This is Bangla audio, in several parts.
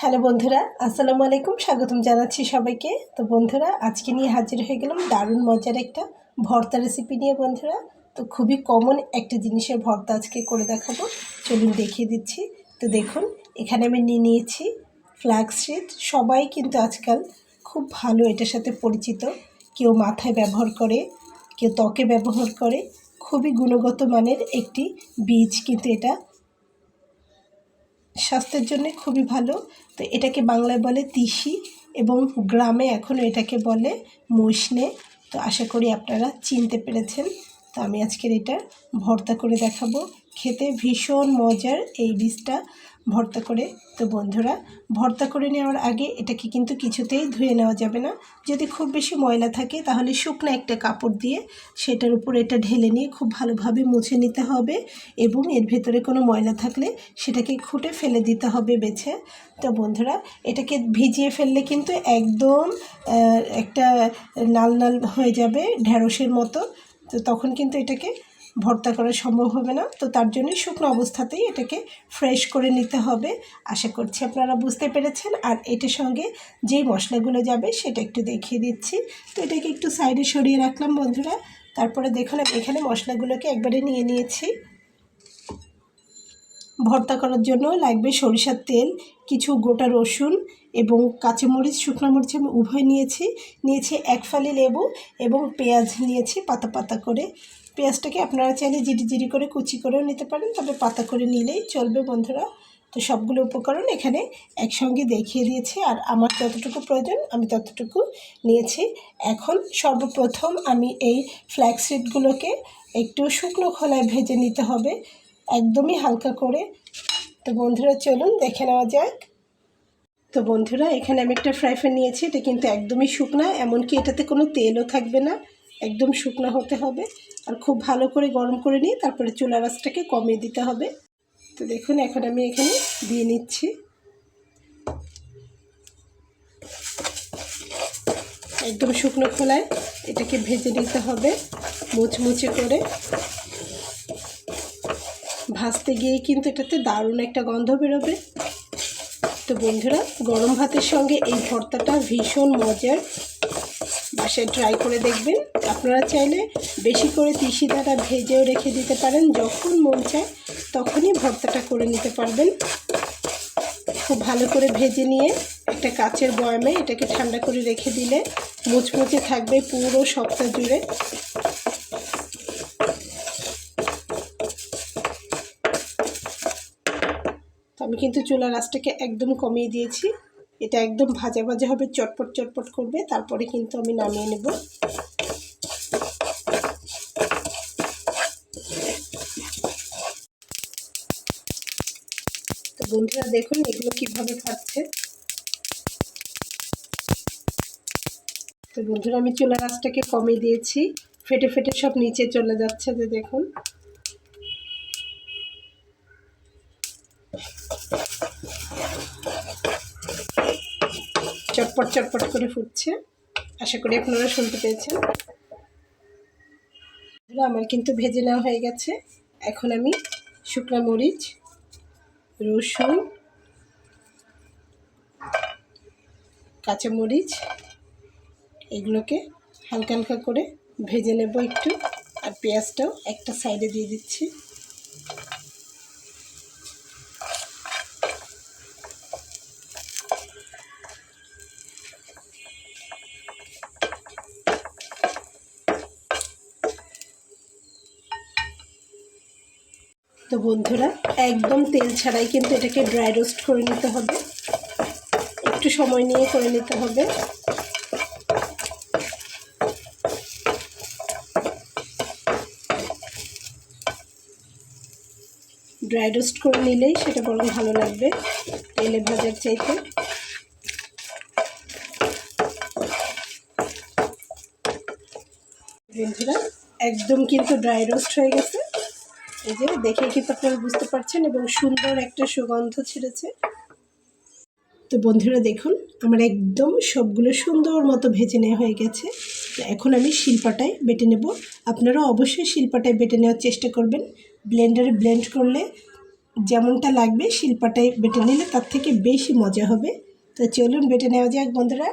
হ্যালো বন্ধুরা, আসসালামু আলাইকুম, স্বাগতম জানাচ্ছি সবাইকে। তো বন্ধুরা, আজকে নিয়ে হাজির হয়ে গেলাম দারুণ মজার একটা ভর্তা রেসিপি নিয়ে বন্ধুরা। তো খুবই কমন একটা জিনিসের ভর্তা আজকে করে দেখাবো। চলুন দেখিয়ে দিচ্ছি। তো দেখুন, এখানে আমি নিয়ে নিয়েছি ফ্ল্যাক্সিড সবাই কিন্তু আজকাল খুব ভালো এটার সাথে পরিচিত। কেউ মাথায় ব্যবহার করে, কেউ ত্বকে ব্যবহার করে। খুবই গুণগত মানের একটি বীজ কিন্তু এটা স্বাস্থ্যের জন্য খুবই ভালো। তো এটাকে বাংলায় বলে তিসি এবং গ্রামে এখনও এটাকে বলে মুসনে। তো আশা করি আপনারা চিনতে পেরেছেন। তো আমি আজকের এটা ভর্তা করে দেখাবো। খেতে ভীষণ মজার এই বীজটা ভর্তা করে। তো বন্ধুরা, ভর্তা করে নেওয়ার আগে এটাকে কিন্তু কিছুতেই ধুয়ে নেওয়া যাবে না। যদি খুব বেশি ময়লা থাকে, তাহলে শুকনো একটা কাপড় দিয়ে সেটার উপর এটা ঢেলে নিয়ে খুব ভালোভাবে মুছে নিতে হবে এবং এর ভেতরে কোনো ময়লা থাকলে সেটাকে খুঁটে ফেলে দিতে হবে বেছে। তো বন্ধুরা, এটাকে ভিজিয়ে ফেললে কিন্তু একদম একটা নাল নাল হয়ে যাবে ঢ্যাঁড়সের মতো। তো তখন কিন্তু এটাকে ভর্তা করা সম্ভব হবে না। তো তার জন্য শুকনো অবস্থাতেই এটাকে ফ্রেশ করে নিতে হবে। আশা করছি আপনারা বুঝতে পেরেছেন। আর এটার সঙ্গে যেই মশলাগুলো যাবে সেটা একটু দেখিয়ে দিচ্ছি। তো এটাকে একটু সাইডে সরিয়ে রাখলাম বন্ধুরা। তারপরে দেখলাম এখানে মশলাগুলোকে একবারে নিয়ে নিয়েছি। ভর্তা করার জন্য লাগবে সরিষার তেল, কিছু গোটা রসুন এবং কাঁচামরিচ, শুকনো মরিচ আমি উভয় নিয়েছি। নিয়েছি এক ফালি লেবু এবং পেঁয়াজ নিয়েছি পাতা পাতা করে। পেঁয়াজটাকে আপনারা চাইলে জিরি জিরি করে কুচি করেও নিতে পারেন, তবে পাতা করে নিলেই চলবে বন্ধুরা। তো সবগুলো উপকরণ এখানে একসঙ্গে দেখিয়ে দিয়েছি আর আমার যতটুকু প্রয়োজন আমি ততটুকু নিয়েছি। এখন সর্বপ্রথম আমি এই ফ্ল্যাক্সিডগুলোকে একটু শুকনো খোলায় ভেজে নিতে হবে। একদমই হালকা করে। তো বন্ধুরা, চলুন দেখে নেওয়া যাক। তো বন্ধুরা, এখানে আমি একটা ফ্রাই প্যান নিয়েছি। এটা কিন্তু একদমই শুকনা, এমনকি এটাতে কোনো তেলও থাকবে না। একদম শুকনো হতে হবে। আর খুব ভালো করে গরম করে নিয়ে তারপরে চুলা রাসটাকে কমিয়ে দিতে হবে। তো দেখুন, এখন আমি এখানে দিয়ে নিচ্ছি। একদম শুকনো খোলায় এটাকে ভেজে নিতে হবে, মুচমুচে করে। ভাজতে গিয়ে কিন্তু এটাতে দারুণ একটা গন্ধ বেরোবে। তো বন্ধুরা, গরম ভাতের সঙ্গে এই ভর্তাটা ভীষণ মজার। বাসায় ট্রাই করে দেখবেন। আপনারা চাইলে বেশি করে তিসি দ্বারা ভেজেও রেখে দিতে পারেন। যখন মন চায়, তখনই ভর্তাটা করে নিতে পারবেন। খুব ভালো করে ভেজে নিয়ে একটা কাচের বয়ামে এটাকে ঠান্ডা করে রেখে দিলে মুচমুচে থাকবে পুরো সপ্তাহ জুড়ে। আমি কিন্তু চুলা রাসটাকে একদম কমিয়ে দিয়েছি। এটা একদম ভাজা ভাজা হবে, চটপট চটপট করবে। তারপরে কিন্তু আমি নামিয়ে নেব। তো বন্ধুরা দেখুন এগুলো কীভাবে খাচ্ছে তো বন্ধুরা আমি চুলা রাসটাকে কমিয়ে দিয়েছি। ফেটে ফেটে সব নিচে চলে যাচ্ছে যে দেখুন। চটপট চটপট করে ফুটছে। আশা করি আপনারা শুনতে পেয়েছেন। আমার কিন্তু ভেজে নেওয়া হয়ে গেছে। এখন আমি শুকনো মরিচ, রসুন কাঁচামরিচ এগুলোকে হালকা হালকা করে ভেজে নেব একটু। আর পেঁয়াজটাও একটা সাইডে দিয়ে দিচ্ছি। তো বন্ধুরা, একদম তেল ছাড়াই কিন্তু এটাকে ড্রাই রোস্ট করে নিতে হবে। একটু সময় নিয়ে করে নিতে হবে। ড্রাই রোস্ট করে নিলেই সেটা বরং ভালো লাগবে, তেলে ভাজার চাইতে। বন্ধুরা, একদম কিন্তু ড্রাই রোস্ট হয়ে গেছে। এই যে দেখে কিন্তু আপনারা বুঝতে পারছেন এবং সুন্দর একটা সুগন্ধ ছেড়েছে। তো বন্ধুরা দেখুন, আমার একদম সবগুলো সুন্দর মতো ভেজে নেওয়া হয়ে গেছে। এখন আমি শিলপাটায় বেটে নেব। আপনারা অবশ্যই শিলপাটায় বেটে নেওয়ার চেষ্টা করবেন। ব্লেন্ডারে ব্লেন্ড করলে যেমনটা লাগবে শিল্পাটায় বেটে নিলে তার থেকে বেশি মজা হবে। তো চলুন বেটে নেওয়া যাক বন্ধুরা।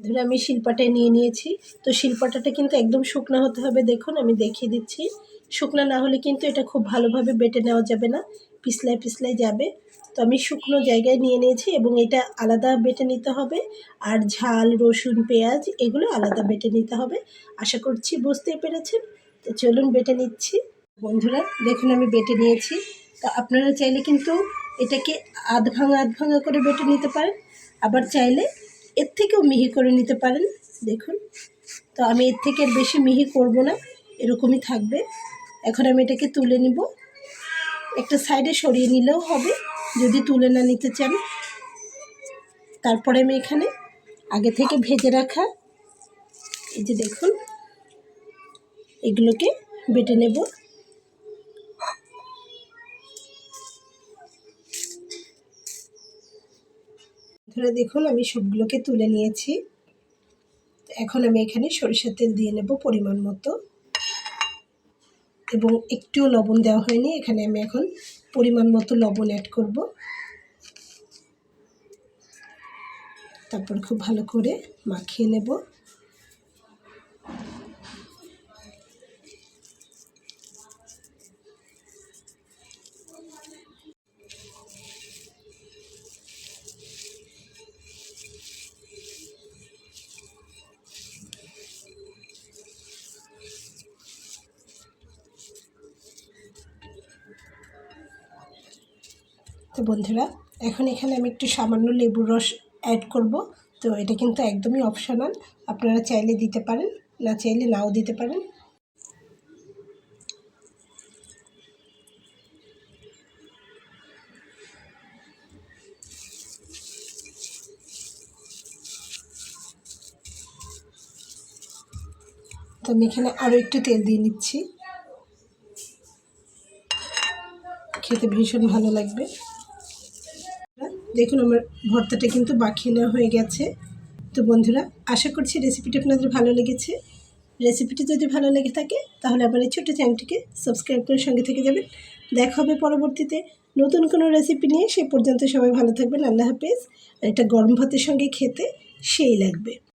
ধরে আমি শিল্পাটায় নিয়ে নিয়েছি। তো শিল্পাটাটা কিন্তু একদম শুকনো হতে হবে। দেখুন, আমি দেখিয়ে দিচ্ছি। শুকনো না হলে কিন্তু এটা খুব ভালোভাবে বেটে নেওয়া যাবে না, পিছলায় পিছলায় যাবে। তো আমি শুকনো জায়গায় নিয়ে নিয়েছি এবং এটা আলাদা বেটে নিতে হবে আর ঝাল, রসুন, পেঁয়াজ এগুলো আলাদা বেটে নিতে হবে। আশা করছি বুঝতেই পেরেছেন। তো চলুন বেটে নিচ্ছি। বন্ধুরা, দেখুন আমি বেটে নিয়েছি। তো আপনারা চাইলে কিন্তু এটাকে আধ ভাঙা আধ ভাঙা করে বেটে নিতে পারেন। আবার চাইলে এর থেকেও মিহি করে নিতে পারেন। দেখুন, তো আমি এর থেকে বেশি মিহি করব না, এরকমই থাকবে। এখন আমি এটাকে তুলে নিব। একটা সাইডে সরিয়ে নিলেও হবে, যদি তুলে না নিতে চান। তারপরে আমি এখানে আগে থেকে ভেজে রাখা এই যে দেখুন, এগুলোকে বেটে নেব। ধরে দেখুন, আমি সবগুলোকে তুলে নিয়েছি। এখন আমি এখানে সরিষার তেল দিয়ে নেব পরিমাণ মতো। এবং একটুও লবণ দেওয়া হয়নি। এখানে আমি এখন পরিমাণ মতো লবণ অ্যাড করব। তারপর খুব ভালো করে মাখিয়ে নেব। তো বন্ধুরা, এখন এখানে আমি একটু সামান্য লেবুর রস অ্যাড করব। তো এটা কিন্তু একদমই অপশনাল আপনারা চাইলে দিতে পারেন, না চাইলে নাও দিতে পারেন। তো আমি এখানে আরও একটু তেল দিয়ে নিচ্ছি। খেতে ভীষণ ভালো লাগবে। দেখুন, আমার ভর্তাটা কিন্তু বাকিয়ে নেওয়া হয়ে গেছে। তো বন্ধুরা, আশা করছি রেসিপিটি আপনাদের ভালো লেগেছে। রেসিপিটি যদি ভালো লেগে থাকে, তাহলে আমার এই ছোটো চ্যানেলটিকে সাবস্ক্রাইব করে সঙ্গে থেকে যাবেন। দেখা হবে পরবর্তীতে নতুন কোনো রেসিপি নিয়ে। সে পর্যন্ত সবাই ভালো থাকবেন, আল্লাহ হাফেজ। এটা গরম ভাতের সঙ্গে খেতে সেই লাগবে।